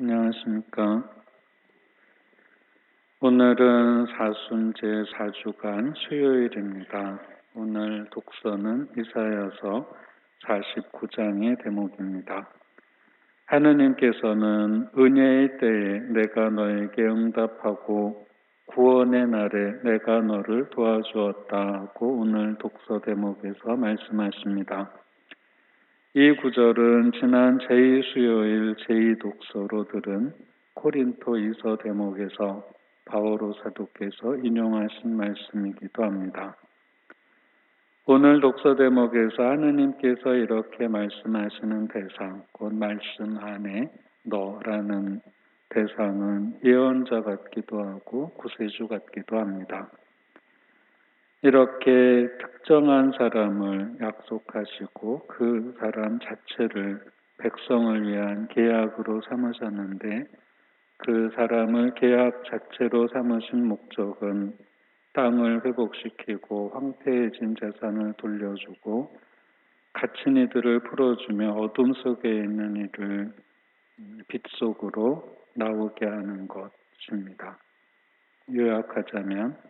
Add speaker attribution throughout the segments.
Speaker 1: 안녕하십니까. 오늘은 사순제 4주간 수요일입니다. 오늘 독서는 이사야서 49장의 대목입니다. 하느님께서는 은혜의 때에 내가 너에게 응답하고 구원의 날에 내가 너를 도와주었다고 오늘 독서 대목에서 말씀하십니다. 이 구절은 지난 제2수요일 제2독서로 들은 코린토 이서 대목에서 바오로 사도께서 인용하신 말씀이기도 합니다. 오늘 독서 대목에서 하느님께서 이렇게 말씀하시는 대상, 곧 말씀 안에 너라는 대상은 예언자 같기도 하고 구세주 같기도 합니다. 이렇게 특정한 사람을 약속하시고 그 사람 자체를 백성을 위한 계약으로 삼으셨는데 그 사람을 계약 자체로 삼으신 목적은 땅을 회복시키고 황폐해진 재산을 돌려주고 갇힌 이들을 풀어주며 어둠 속에 있는 이를 빛 속으로 나오게 하는 것입니다. 요약하자면 어,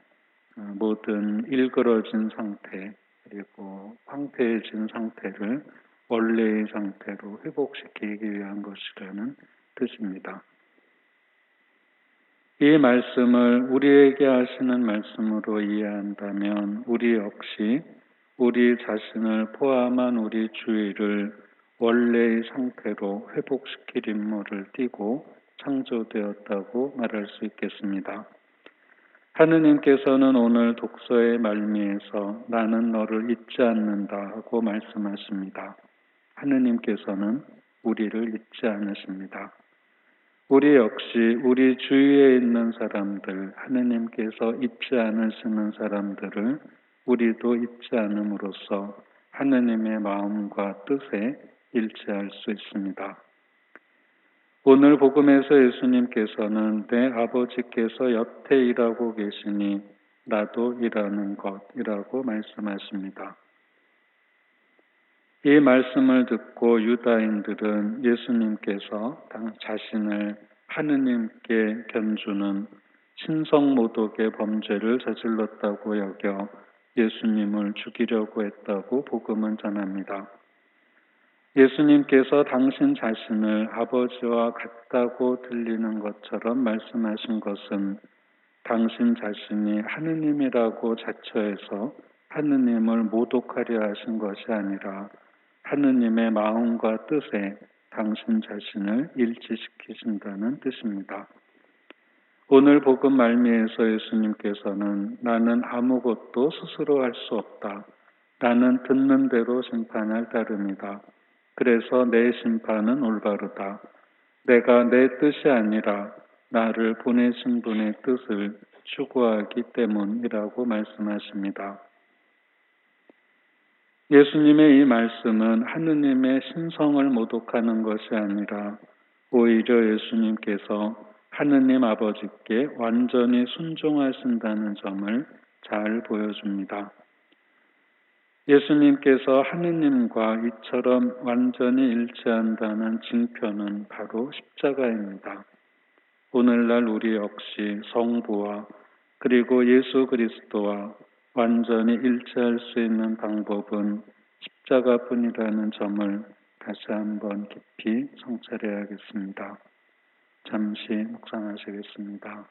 Speaker 1: 모든 일그러진 상태 그리고 황폐해진 상태를 원래의 상태로 회복시키기 위한 것이라는 뜻입니다. 이 말씀을 우리에게 하시는 말씀으로 이해한다면 우리 역시 우리 자신을 포함한 우리 주위를 원래의 상태로 회복시킬 임무를 띠고 창조되었다고 말할 수 있겠습니다. 하느님께서는 오늘 독서의 말미에서 나는 너를 잊지 않는다 하고 말씀하십니다. 하느님께서는 우리를 잊지 않으십니다. 우리 역시 우리 주위에 있는 사람들, 하느님께서 잊지 않으시는 사람들을 우리도 잊지 않음으로써 하느님의 마음과 뜻에 일치할 수 있습니다. 오늘 복음에서 예수님께서는 내 아버지께서 여태 일하고 계시니 나도 일하는 것이라고 말씀하십니다. 이 말씀을 듣고 유다인들은 예수님께서 자신을 하느님께 견주는 신성 모독의 범죄를 저질렀다고 여겨 예수님을 죽이려고 했다고 복음은 전합니다. 예수님께서 당신 자신을 아버지와 같다고 들리는 것처럼 말씀하신 것은 당신 자신이 하느님이라고 자처해서 하느님을 모독하려 하신 것이 아니라 하느님의 마음과 뜻에 당신 자신을 일치시키신다는 뜻입니다. 오늘 복음 말미에서 예수님께서는 나는 아무것도 스스로 할 수 없다. 나는 듣는 대로 심판할 따름이다. 그래서 내 심판은 올바르다. 내가 내 뜻이 아니라 나를 보내신 분의 뜻을 추구하기 때문이라고 말씀하십니다. 예수님의 이 말씀은 하느님의 신성을 모독하는 것이 아니라 오히려 예수님께서 하느님 아버지께 완전히 순종하신다는 점을 잘 보여줍니다. 예수님께서 하느님과 이처럼 완전히 일치한다는 징표는 바로 십자가입니다. 오늘날 우리 역시 성부와 그리고 예수 그리스도와 완전히 일치할 수 있는 방법은 십자가뿐이라는 점을 다시 한번 깊이 성찰해야겠습니다. 잠시 묵상하시겠습니다.